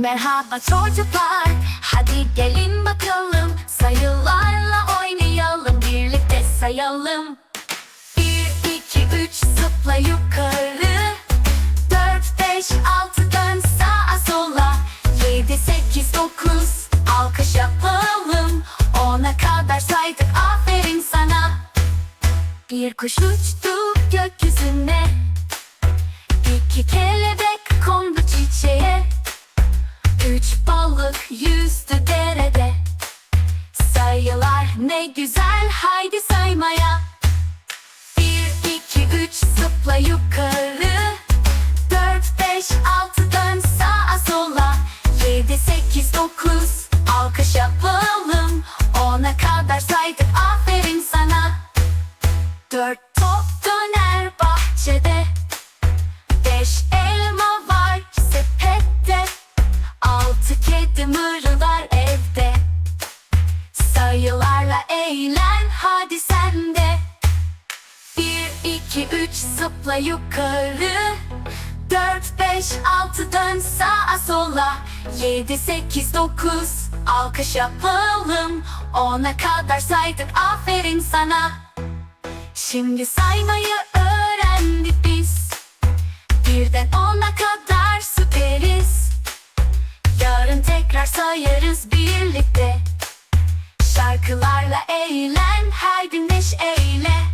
Merhaba çocuklar, hadi gelin bakalım. Sayılarla oynayalım, birlikte sayalım. Bir, iki, üç, zıpla yukarı. Dört, beş, altı, dön sağa sola. Yedi, sekiz, dokuz, alkış yapalım. Ona kadar saydık, aferin sana. Bir kuş uçtu gökyüzüne ne güzel haydi saymaya. Bir, iki, üç zıpla yukarı. Dört, beş, altı dön sağa sola. Yedi, sekiz, dokuz alkış yapalım. Ona kadar saydık aferin sana. Dört top döner bahçede. Beş elma var sepette. Altı kedi mırlar eğlen hadi sen de. Bir, iki, üç zıpla yukarı. Dört, beş, altı dön sağa sola. Yedi, sekiz, dokuz alkış yapalım. Ona kadar saydık aferin sana. Şimdi saymayı öğrendik biz. Birden ona kadar süperiz. Yarın tekrar sayarız birlikte Şarkılarla eğlen, haydi neşeyle